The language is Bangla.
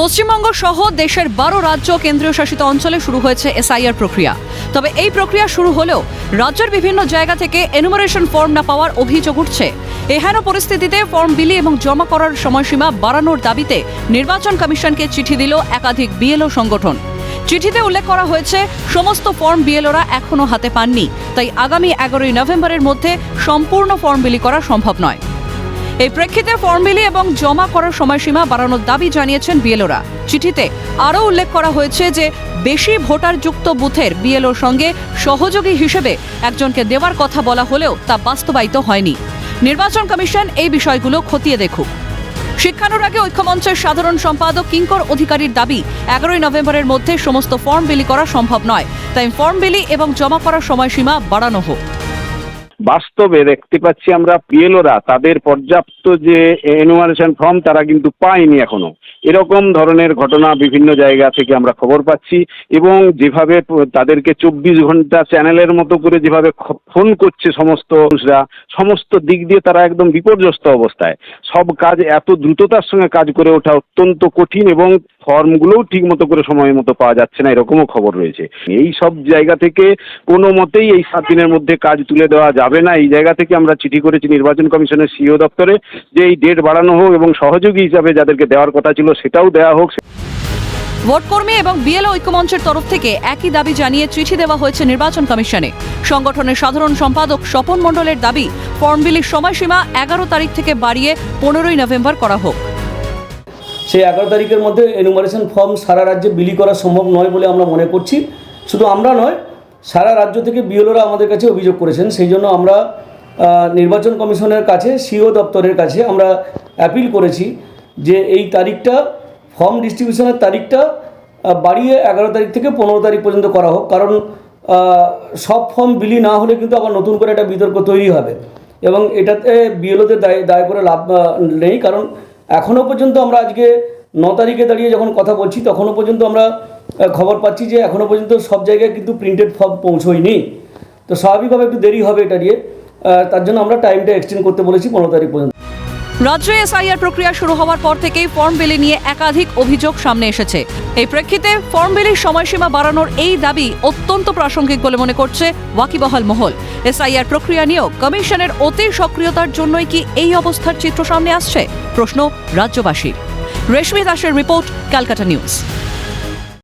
পশ্চিমবঙ্গ সহ দেশের বারো রাজ্য কেন্দ্রীয় শাসিত অঞ্চলে শুরু হয়েছে এসআইআর প্রক্রিয়া। তবে এই প্রক্রিয়া শুরু হলেও রাজ্যের বিভিন্ন জায়গা থেকে এনুমারেশন ফর্ম না পাওয়ার অভিযোগ উঠছে। এহেন পরিস্থিতিতে ফর্ম বিলি এবং জমা করার সময়সীমা বাড়ানোর দাবিতে নির্বাচন কমিশনকে চিঠি দিল একাধিক বিএলও সংগঠন। চিঠিতে উল্লেখ করা হয়েছে, সমস্ত ফর্ম বিএলওরা এখনও হাতে পাননি। তাই আগামী এগারোই নভেম্বরের মধ্যে সম্পূর্ণ ফর্ম বিলি করা সম্ভব নয়। এই প্রেক্ষিতে ফর্ম বিলি এবং জমা করার সময়সীমা বাড়ানোর দাবি জানিয়েছেন বিএলওরা। চিঠিতে আরও উল্লেখ করা হয়েছে যে, বেশি ভোটারযুক্ত বুথের বিএলওর সঙ্গে সহযোগী হিসেবে একজনকে দেওয়ার কথা বলা হলেও তা বাস্তবায়িত হয়নি। নির্বাচন কমিশন এই বিষয়গুলো খতিয়ে দেখুক। শিক্ষানুরাগে ঐক্যমঞ্চের সাধারণ সম্পাদক কিঙ্কর অধিকারীর দাবি, এগারোই নভেম্বরের মধ্যে সমস্ত ফর্ম বিলি করা সম্ভব নয়। তাই ফর্ম বিলি এবং জমা করার সময়সীমা বাড়ানো হোক। বাস্তবে দেখতে পাচ্ছি আমরা পিএলওরা, তাদের পর্যাপ্ত যে এনুমারেশন ফর্ম তারা কিন্তু পায়নি এখনও। এরকম ধরনের ঘটনা বিভিন্ন জায়গা থেকে আমরা খবর পাচ্ছি এবং যেভাবে তাদেরকে চব্বিশ ঘণ্টা চ্যানেলের মতো করে যেভাবে ফোন করছে সমস্ত মানুষরা, সমস্ত দিক দিয়ে তারা একদম বিপর্যস্ত অবস্থায়। সব কাজ এত দ্রুততার সঙ্গে কাজ করে ওঠা অত্যন্ত কঠিন এবং ফর্মগুলোও ঠিক মতো করে সময় মতো পাওয়া যাচ্ছে না, এরকমও খবর রয়েছে। এই সব জায়গা থেকে কোনো মতেই এই সাত দিনের মধ্যে কাজ তুলে দেওয়া যাবে না। এই জায়গা থেকে আমরা চিঠি করেছি নির্বাচন কমিশনের সিও দপ্তরে যে এই ডেট বাড়ানো হোক এবং সহযোগী হিসাবে যাদেরকে দেওয়ার কথা ছিল সেটাও দেওয়া হোক। ভোটকর্মী এবং বিএলও ঐক্যমঞ্চের তরফ থেকে একই দাবি জানিয়ে চিঠি দেওয়া হয়েছে নির্বাচন কমিশনে। সংগঠনের সাধারণ সম্পাদক স্বপন মণ্ডলের দাবি ফর্ম বিলির সময়সীমা এগারো তারিখ থেকে বাড়িয়ে পনেরোই নভেম্বর করা হোক। সেই এগারো তারিখের মধ্যে এনুমারেশন ফর্ম সারা রাজ্যে বিলি করা সম্ভব নয় বলে আমরা মনে করছি। শুধু আমরা নয় সারা রাজ্য থেকে বিএলওরা আমাদের কাছে অভিযোগ করেছেন। সেই জন্য আমরা নির্বাচন কমিশনের কাছে, সিও দপ্তরের কাছে আমরা অ্যাপিল করেছি যে এই তারিখটা, ফর্ম ডিস্ট্রিবিউশনের তারিখটা বাড়িয়ে এগারো তারিখ থেকে পনেরো তারিখ পর্যন্ত করা হোক। কারণ সব ফর্ম বিলি না হলে কিন্তু আবার নতুন করে একটা বিতর্ক তৈরি হবে। এবং এটাতে বিএলওদের দায় দায় করে লাভ নেই। কারণ এখনও পর্যন্ত আমরা আজকে ন তারিখে দাঁড়িয়ে যখন কথা বলছি তখনও পর্যন্ত আমরা খবর পাচ্ছি যে এখনও পর্যন্ত সব জায়গায় কিন্তু প্রিন্টেড ফর্ম পৌঁছোয়নি। তো স্বাভাবিকভাবে একটু দেরি হবে এটা নিয়ে। তার জন্য আমরা টাইমটা এক্সটেন্ড করতে বলেছি পনেরো তারিখ পর্যন্ত। রাজ্যে এসআইআর প্রক্রিয়া শুরু হওয়ার পর থেকেই ফর্ম বিলি নিয়ে একাধিক অভিযোগ সামনে এসেছে। এই প্রেক্ষিতে ফর্ম বিলির সময়সীমা বাড়ানোর এই দাবি অত্যন্ত প্রাসঙ্গিক বলে মনে করছে ওয়াকিবহাল মহল। এসআইআর প্রক্রিয়া নিয়েও কমিশনের অতি সক্রিয়তার জন্যই কি এই অবস্থার চিত্র সামনে আসছে? প্রশ্ন রাজ্যবাসীর। রেশমি দাসের রিপোর্ট, ক্যালকাটা নিউজ।